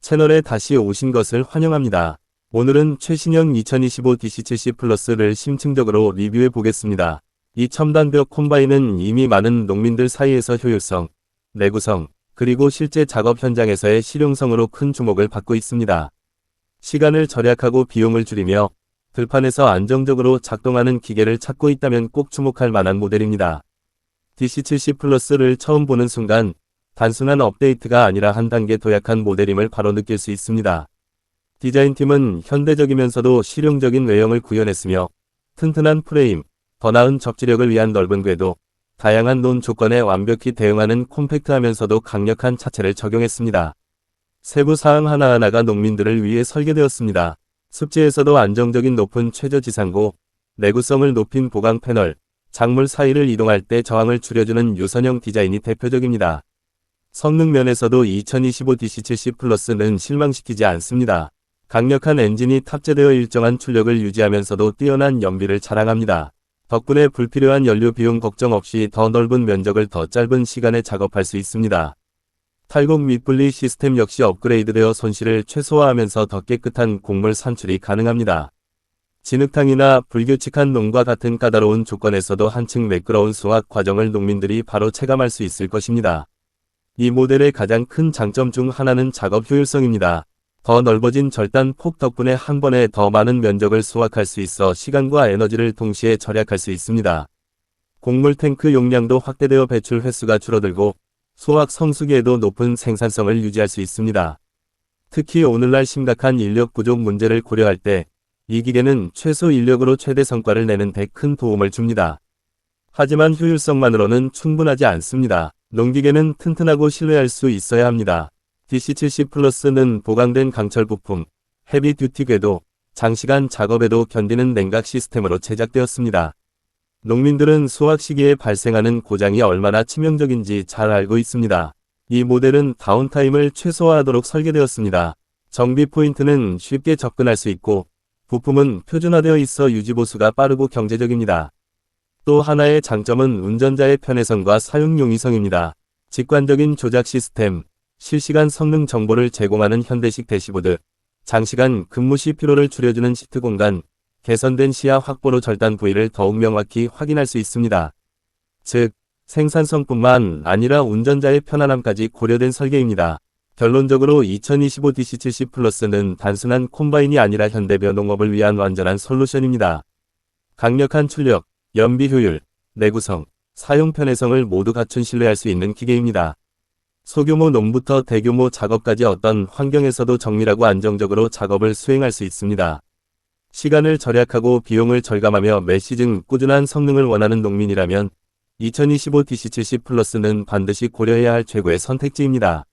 채널에 다시 오신 것을 환영합니다. 오늘은 최신형 2025 DC70 플러스를 심층적으로 리뷰해 보겠습니다. 이 첨단벽 콤바인은 이미 많은 농민들 사이에서 효율성, 내구성, 그리고 실제 작업 현장에서의 실용성으로 큰 주목을 받고 있습니다. 시간을 절약하고 비용을 줄이며 들판에서 안정적으로 작동하는 기계를 찾고 있다면 꼭 주목할 만한 모델입니다. DC70 플러스를 처음 보는 순간 단순한 업데이트가 아니라 한 단계 도약한 모델임을 바로 느낄 수 있습니다. 디자인팀은 현대적이면서도 실용적인 외형을 구현했으며 튼튼한 프레임, 더 나은 접지력을 위한 넓은 궤도, 다양한 논 조건에 완벽히 대응하는 콤팩트하면서도 강력한 차체를 적용했습니다. 세부 사항 하나하나가 농민들을 위해 설계되었습니다. 습지에서도 안정적인 높은 최저 지상고, 내구성을 높인 보강 패널, 작물 사이를 이동할 때 저항을 줄여주는 유선형 디자인이 대표적입니다. 성능 면에서도 2025 DC70 플러스는 실망시키지 않습니다. 강력한 엔진이 탑재되어 일정한 출력을 유지하면서도 뛰어난 연비를 자랑합니다. 덕분에 불필요한 연료 비용 걱정 없이 더 넓은 면적을 더 짧은 시간에 작업할 수 있습니다. 탈곡 및 분리 시스템 역시 업그레이드되어 손실을 최소화하면서 더 깨끗한 곡물 산출이 가능합니다. 진흙탕이나 불규칙한 농과 같은 까다로운 조건에서도 한층 매끄러운 수확 과정을 농민들이 바로 체감할 수 있을 것입니다. 이 모델의 가장 큰 장점 중 하나는 작업 효율성입니다. 더 넓어진 절단 폭 덕분에 한 번에 더 많은 면적을 수확할 수 있어 시간과 에너지를 동시에 절약할 수 있습니다. 곡물 탱크 용량도 확대되어 배출 횟수가 줄어들고 수확 성수기에도 높은 생산성을 유지할 수 있습니다. 특히 오늘날 심각한 인력 부족 문제를 고려할 때 이 기계는 최소 인력으로 최대 성과를 내는 데 큰 도움을 줍니다. 하지만 효율성만으로는 충분하지 않습니다. 농기계는 튼튼하고 신뢰할 수 있어야 합니다. DC70 플러스는 보강된 강철 부품, 헤비 듀티 궤도, 장시간 작업에도 견디는 냉각 시스템으로 제작되었습니다. 농민들은 수확 시기에 발생하는 고장이 얼마나 치명적인지 잘 알고 있습니다. 이 모델은 다운타임을 최소화하도록 설계되었습니다. 정비 포인트는 쉽게 접근할 수 있고 부품은 표준화되어 있어 유지보수가 빠르고 경제적입니다. 또 하나의 장점은 운전자의 편의성과 사용 용이성입니다. 직관적인 조작 시스템, 실시간 성능 정보를 제공하는 현대식 대시보드, 장시간 근무 시 피로를 줄여주는 시트 공간, 개선된 시야 확보로 절단 부위를 더욱 명확히 확인할 수 있습니다. 즉, 생산성뿐만 아니라 운전자의 편안함까지 고려된 설계입니다. 결론적으로 2025 DC70 플러스는 단순한 콤바인이 아니라 현대벼 농업을 위한 완전한 솔루션입니다. 강력한 출력, 연비 효율, 내구성, 사용 편의성을 모두 갖춘 신뢰할 수 있는 기계입니다. 소규모 농부터 대규모 작업까지 어떤 환경에서도 정밀하고 안정적으로 작업을 수행할 수 있습니다. 시간을 절약하고 비용을 절감하며 매 시즌 꾸준한 성능을 원하는 농민이라면 2025 DC70 플러스는 반드시 고려해야 할 최고의 선택지입니다.